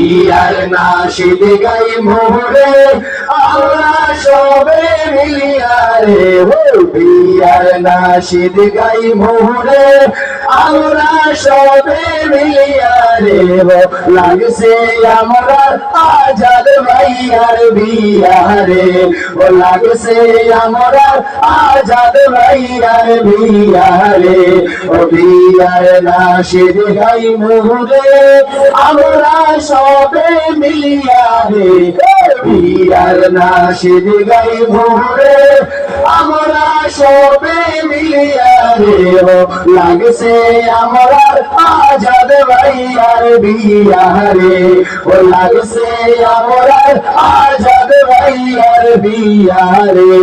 বিয়ার নাশিদ গাই মোহরে আমরা সবে মিলিয়া রে বিয়ার নাশিদ গাই মোরে আমরা সবে মিলিয়া রে ও লাগছে আমরা আজাদ ভাইয়ার বিয়া রে ও লাগছে আমরা আজাদ ভাইয়ার বিয়া রে ও বিয়ার নাশিদ গাই মোরে আমরা সবে মিলিয়া রে বিয়ার নাশিদ গাই মোরে সবে মিলিয়া রে লাগছে আমরা আজাদ ভাইয়ার বিয়া রে ও লাগছে আমরা আজাদ ভাইয়ার বিয়া রে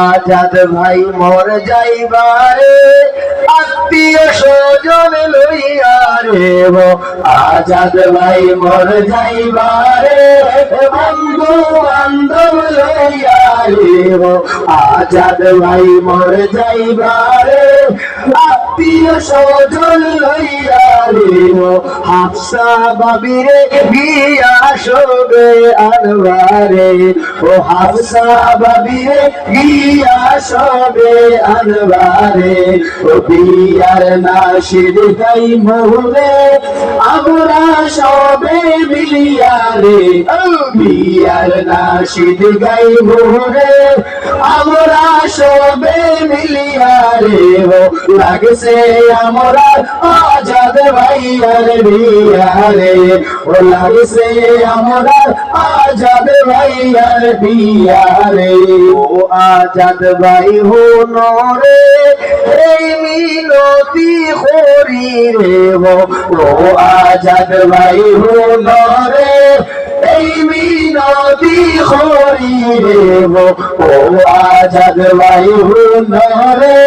আজাদ ভাই মর যাইবারে, আত্মীয় স্বজন লইয়া রে আজাদ ভাই মর যাইবারে বন্ধু বান্ধব লইয়া রে আজাদ ভাই মর যাইবারে আত্মীয় স্বজন লইয়া রে ও হাফসা বাবিরে বিয়া শোবে আনবারে। ও হাফসা বাবিরে বিয়া শোবে আনবারে। ও বিয়ার নাশিদ গাই মোরে আমরা সবে মিলিয়া রে বিয়ার নাশিদ গাই মোরে আমরা সবে মিলিয়া রে ও লাগছে আমরা আজাদ ভাইয়ার বিয়ারে ও আজাদ ভাই হো নরে, এই মিনতি খরি রে ও আজাদ ভাই হো নরে, এই মিনতি খরি রে ও আজাদ ভাই নরে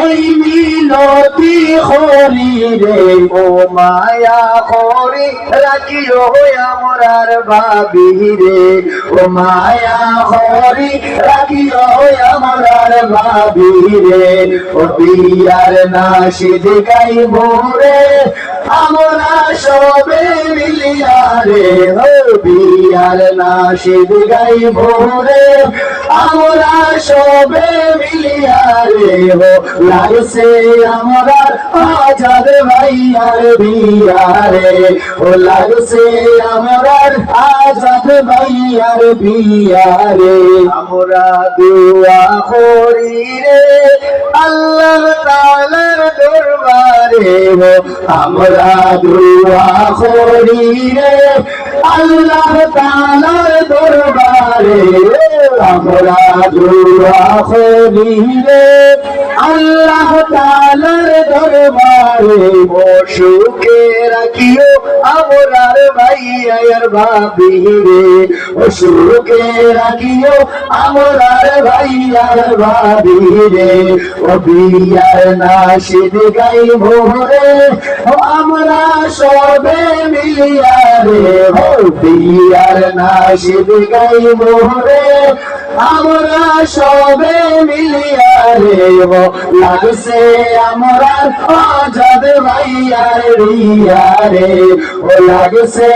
এই মিনতি খরি রে ও মায়া খরি রাখিও আমরার বাবি রে ও মায়া খরি রাখিও আমরার বাবি রে ও বিয়ার গাই মোরে আমরা সবে মিলিয়া রে ও বিয়ার নাশিদ গাই মোরে আমরা সবে মিলিয়া রে ও লাগছে আমরা আজাদ ভাইয়ার বিয়া রে ও লাগছে আমার আজাদ ভাইয়ার বিয়া রে আমরা দুয়া করি রে, আল্লাহ ও আমরা দুয়া করি রে। আল্লাহ তালার দরবারে আমরা দুয়া করি রে। তাআলার দরবারে বসুকে রাখিও আমরার ভাইয়ার ভাবি রে বসুকে রাখিও আমরার ভাইয়ার ভাবি রে ও বিয়ার ভোরে আমরা সবে মিলিয়া ও বিয়ার নাশিদ গাই ভোরে আমরা সবে মিলিয়া ও লাগছে আমার আজাদ ভাইয়ার রিয়া রে। ও লাগছে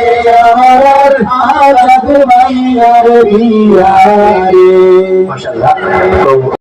আমার আজাদ ভাইয়ার রিয়া রে। মাশাআল্লাহ।